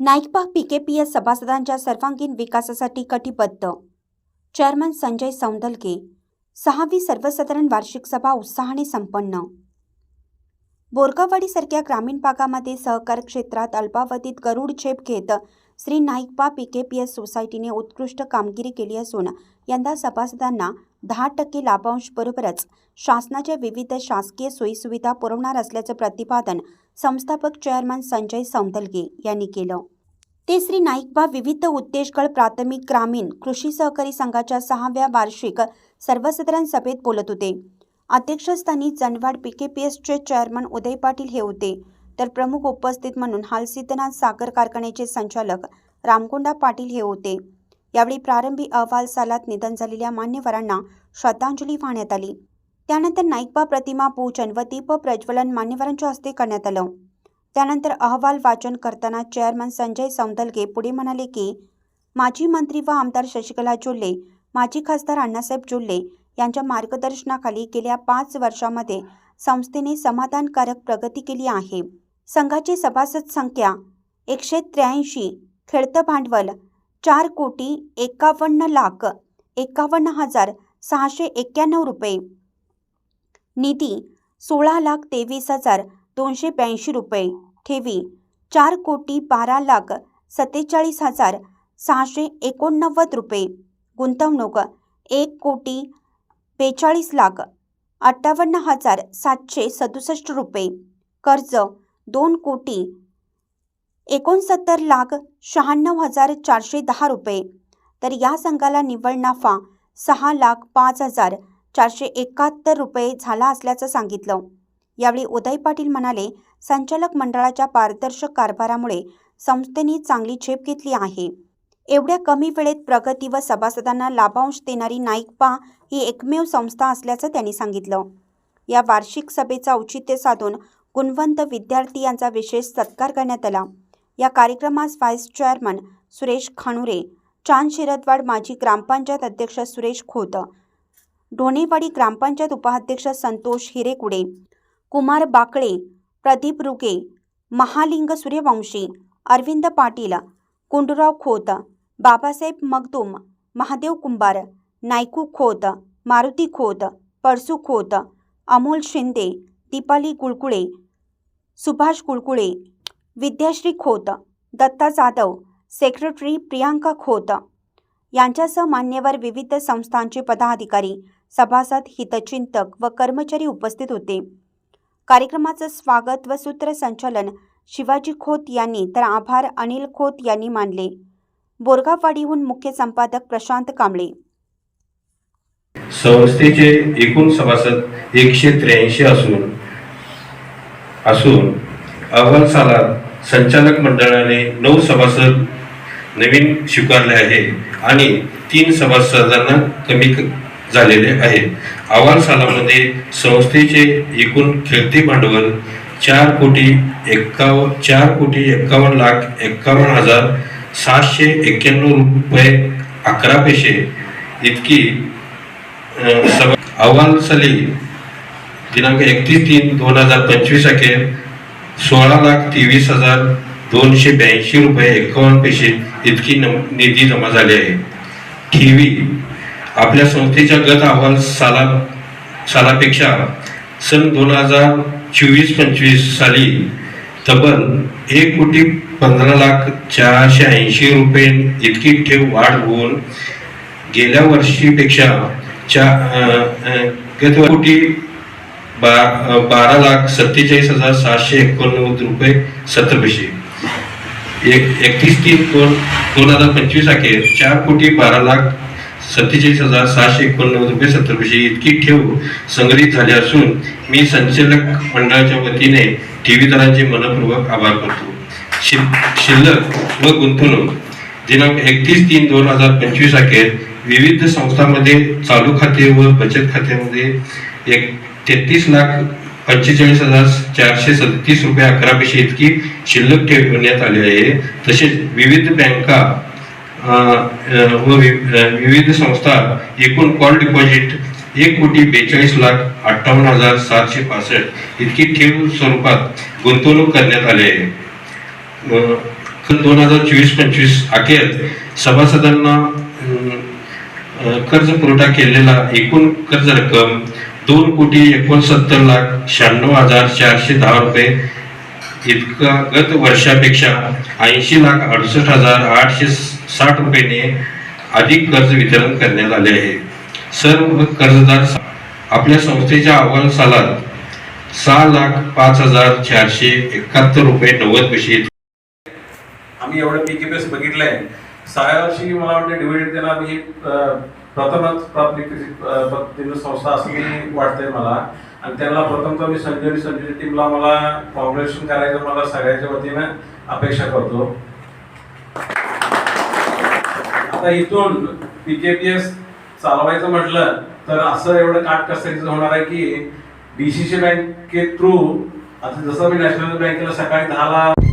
नाईकबा पीकेपीएस सभासदांच्या सर्वांगीण विकासासाठी कटिबद्ध. चेअरमन संजय सौंदलगे सहावी सर्वसाधारण वार्षिक सभा उत्साहाने संपन्न. बोरगाववाडीसारख्या ग्रामीण भागामध्ये सहकार क्षेत्रात अल्पावधीत गरुड झेप घेत श्री नाईकबा पीकेपीएस सोसायटीने उत्कृष्ट कामगिरी केली असून यंदा सभासदांना दहा टक्के लाभांश बरोबरच शासनाच्या विविध शासकीय सोयीसुविधा पुरवणार असल्याचं प्रतिपादन संस्थापक चेअरमन संजय सौंदलगे यांनी केलं. ते श्री नाईकबा विविध उद्देशगळ प्राथमिक ग्रामीण कृषी सहकारी संघाच्या सहाव्या वार्षिक सर्वसाधारण सभेत बोलत होते. अध्यक्षस्थानी जनवाड पी के पी एसचे चेअरमन उदय पाटील हे होते. तर प्रमुख उपस्थित म्हणून हालसिद्धनाथ साखर कारखान्याचे संचालक रामगोंडा पाटील हे होते. यावेळी प्रारंभी अहवाल सालात निधन झालेल्या मान्यवरांना श्रद्धांजली वाहण्यात आली. त्यानंतर नाईकबा प्रतिमा पूजन व दीप प्रज्वलन मान्यवरांच्या हस्ते करण्यात आलं. त्यानंतर अहवाल वाचन करताना चेअरमन संजय सौंदलगे पुढे म्हणाले की माजी मंत्री व आमदार शशिकला जोल्ले माजी खासदार अण्णासाहेब जोल्ले यांच्या मार्गदर्शनाखाली गेल्या पाच वर्षामध्ये संस्थेने समाधानकारक प्रगती केली आहे. संघाची सभासद संख्या एकशे त्र्याऐंशी खेळतं भांडवल चार कोटी एकावन्न लाख एकावन्न हजार सहाशे एक्क्याण्णव रुपये. निधी सोळा लाख तेवीस हजार दोनशे ब्याऐंशी रुपये. ठेवी. चार कोटी बारा लाख सत्तेचाळीस हजार सहाशे एकोणनव्वद रुपये. गुंतवणूक. एक कोटी बेचाळीस लाख अठ्ठावन्न हजार सातशे सदुसष्ट रुपये. कर्ज. दोन कोटी एकोणसत्तर लाख शहाण्णव हजार चारशे दहा रुपये. तर या संघाला निव्वळ नफा सहा लाख पाच हजार चारशे एकाहत्तर रुपये झाला असल्याचं सांगितलं. यावेळी उदय पाटील म्हणाले संचालक मंडळाच्या पारदर्शक कारभारामुळे संस्थेने चांगली झेप घेतली आहे. एवढ्या कमी वेळेत प्रगती व सभासदांना लाभांश देणारी नाईकपा ही एकमेव संस्था असल्याचं त्यांनी सांगितलं. या वार्षिक सभेचा औचित्य साधून गुणवंत विद्यार्थी यांचा विशेष सत्कार करण्यात आला. या कार्यक्रमास व्हाईस चेअरमन सुरेश खाणुरे चांद शिरदवाड माजी ग्रामपंचायत अध्यक्ष सुरेश खोत ढोणेवाडी ग्रामपंचायत उपाध्यक्ष संतोष हिरेकुडे कुमार बाकळे प्रदीप रुगे महालिंग सूर्यवंशी अरविंद पाटील कुंडूराव खोत बाबासाहेब मगदूम महादेव कुंभार नायकू खोत मारुती खोत परसू खोत अमोल शिंदे दीपाली कुळकुळे सुभाष कुळकुळे विद्याश्री खोत दत्ता जाधव सेक्रेटरी प्रियांका खोत. यांच्यासह मान्यवर विविध संस्थांचे पदाधिकारी सभासद हितचिंतक व कर्मचारी उपस्थित होते. कार्यक्रमाचं स्वागत व सूत्रसंचालन शिवाजी खोत यांनी तर आभार अनिल खोत यांनी मानले. बोरगाववाडीहून मुख्य संपादक प्रशांत कांबळे. संस्थेचे एकूण सभासद एकशे त्र्याऐंशी असून असून अहवाल सालात संचालक मंडळाने नऊ सभासद नवीन स्वीकारले आहे आणि तीन सभासदांना कमी झालेले आहे. अहवाल सालामध्ये संस्थेचे एकूण खेळते भांडवल चार कोटी एक्कावन्न चार कोटी एक्कावन्न लाख एक्कावन्न हजार सातशे एक्क्याण्णव रुपये अकरा पैसे इतकी अहवाल साली दिनांक एकतीस तीन दोन हजार पंचवीस अखेर सोळा लाख तेवीस हजार दोनशे ब्याऐंशी रुपये एकावन्न पैसे इतकी नम- निधी जमा झाली आहे. ठेवी आपल्या संस्थेच्या गत अहवाल साला सालापेक्षा सन दोन हजार चोवीस पंचवीस साली तब्बल एक कोटी पंधरा लाख चारशे ऐंशी रुपये इतकी ठेव वाढ होऊन गेल्या वर्षीपेक्षा चा अं, अं, गत कोटी बा बारा लाख सत्तेचाळीस हजार सहाशे एकोणनव्वद रुपये सत्तर पैसे एक एकतीस तीन दोन दोन हजार पंचवीस अखेर चार कोटी बारा लाख सत्तेचाळीस हजार सहाशे एकोणनव्वद रुपये सत्तर पैसे इतकी ठेव संग्रहित झाली असून मी संचालक मंडळाच्या वतीने ठेवीदारांचे मनपूर्वक आभार करतो. शिल- शिल्लक व गुंतवणूक दिनांक एकतीस तीन दोन हजार पंचवीस अखेर विविध संस्थांमध्ये चालू खाते व बचत खात्यामध्ये एक तेहतीस लाख पंचेचाळीस हजार चारशे सदतीस रुपये अकरा पैसे इतकी शिल्लक ठेवण्यात आली आहे. तसेच विविध बँका व विविध संस्था एकूण कॉल डिपॉझिट एक कोटी बेचाळीस लाख अठ्ठावन्न हजार सातशे पासष्ट इतकी ठेव स्वरूपात गुंतवणूक करण्यात आली आहे. दोन हजार चोवीस पंचवीस अखेर सभासदांना कर्ज पुरवठा केलेला एकूण कर्ज रक्कम दोन कोटी एकोणसत्तर लाख शहाण्णव हजार चारशे दहा रुपये इतका गत वर्षापेक्षा ऐंशी लाख अडुसष्ट हजार आठशे साठ रुपयाने अधिक कर्ज वितरण करण्यात आले आहे. सर्व कर्जदार आपल्या संस्थेच्या अहवाल सालात सहा लाख पाच हजार चारशे एकाहत्तर रुपये नव्वद पैसे आम्ही एवढं पी के पी एस बघितलंय. सहाव्या वर्षी मला वाटतं डिव्हिडंड देणार ही प्रथमच प्राथमिक संस्था असली वाटतंय मला. आणि त्यांना प्रथमतः मी संजय संजय टीमला मला कॉंग्रॅच्युलेशन करायचं मला सगळ्याच्या वतीनं अपेक्षा करतो. आता इथून पीकेपीएस चालवायचं म्हटलं तर असं एवढं काट कसं होणार आहे की डीसीसी बँके थ्रू आता जसं मी नॅशनल बँकेला सकाळी दहाला